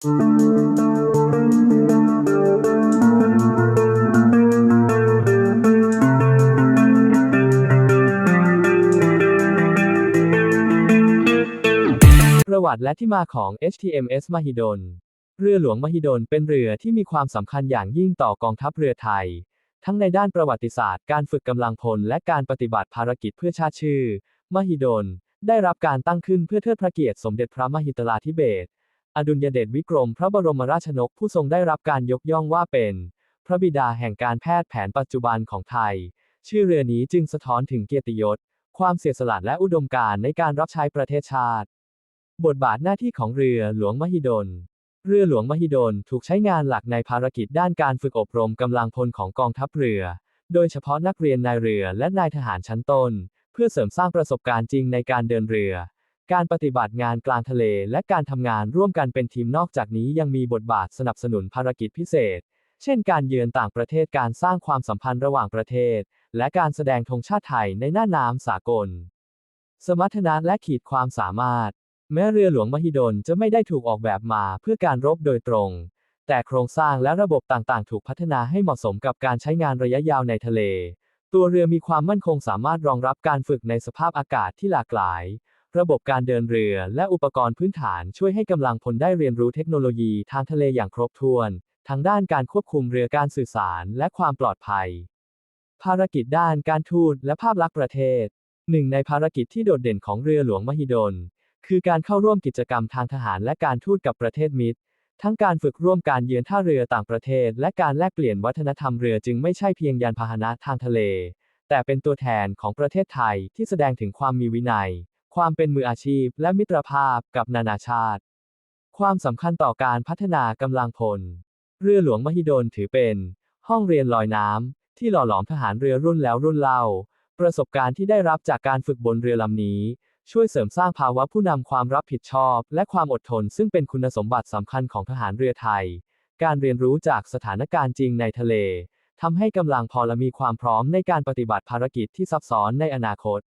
ประวัติและที่มาของ HTMS มหิดล เรือหลวงมหิดลเป็นเรือที่มีความสำคัญอย่างยิ่งต่อกองทัพเรือไทย ทั้งในด้านประวัติศาสตร์ การฝึกกำลังพล และการปฏิบัติภารกิจเพื่อชาติชื่อ มหิดล ได้รับการตั้งขึ้นเพื่อเทิดพระเกียรติสมเด็จพระมหิดลาธิเบศร ดุลยเดชวิกรม พระบรมราชนกผู้ทรงได้รับการยกย่องว่าเป็น พระบิดาแห่งการแพทย์แผนปัจจุบันของไทย ชื่อเรือนี้จึงสะท้อนถึงเกียรติยศ ความเสียสละและอุดมการณ์ในการรับใช้ประเทศชาติ บทบาทหน้าที่ของเรือหลวงมหิดล เรือหลวงมหิดลถูกใช้งานหลักในภารกิจด้านการฝึกอบรมกำลังพลของกองทัพเรือ โดยเฉพาะนักเรียนนายเรือและนายทหารชั้นต้น เพื่อเสริมสร้างประสบการณ์จริงในการเดินเรือ การปฏิบัติงานกลางทะเลและการทำงานร่วมกันเป็นทีมนอกจากนี้ยังมีบทบาทสนับสนุนภารกิจพิเศษ เช่นการเยือนต่างประเทศการสร้างความสัมพันธ์ระหว่างประเทศ และการแสดงธงชาติไทยในหน้าน้ำสากล สมรรถนะและขีดความสามารถ แม้เรือหลวงมหิดลจะไม่ได้ถูกออกแบบมาเพื่อการรบโดยตรง แต่โครงสร้างและระบบต่างๆ ถูกพัฒนาให้เหมาะสมกับการใช้งานระยะยาวในทะเล ตัวเรือมีความมั่นคงสามารถรองรับการฝึกในสภาพอากาศที่หลากหลาย ระบบการเดินเรือ และอุปกรณ์พื้นฐานช่วยให้กำลังพลได้เรียนรู้เทคโนโลยีทางทะเลอย่างครบถ้วน ทั้งด้านการควบคุมเรือการสื่อสารและความปลอดภัย ภารกิจด้านการทูตและภาพลักษณ์ประเทศ หนึ่งในภารกิจที่โดดเด่นของเรือหลวงมหิดล คือการเข้าร่วมกิจกรรมทางทหารและการทูตกับประเทศมิตร ทั้งการฝึกร่วมการเยือนท่าเรือต่างประเทศ และการแลกเปลี่ยนวัฒนธรรมเรือจึงไม่ใช่เพียงยานพาหนะทางทะเล แต่เป็นตัวแทนของประเทศไทยที่แสดงถึงความมีวินัย ความเป็นมืออาชีพและมิตรภาพกับนานาชาติ ความสำคัญต่อการพัฒนากำลังพล เรือหลวงมหิดลถือเป็น ห้องเรียนลอยน้ำที่หล่อหลอมทหารเรือรุ่นแล้วรุ่นเล่า ประสบการณ์ที่ได้รับจากการฝึกบนเรือลำนี้ ช่วยเสริมสร้างภาวะผู้นำความรับผิดชอบ และความอดทนซึ่งเป็นคุณสมบัติสำคัญของทหารเรือไทย การเรียนรู้จากสถานการณ์จริงในทะเลทำให้กำลังพลมีความพร้อมในการปฏิบัติภารกิจที่ซับซ้อนในอนาคต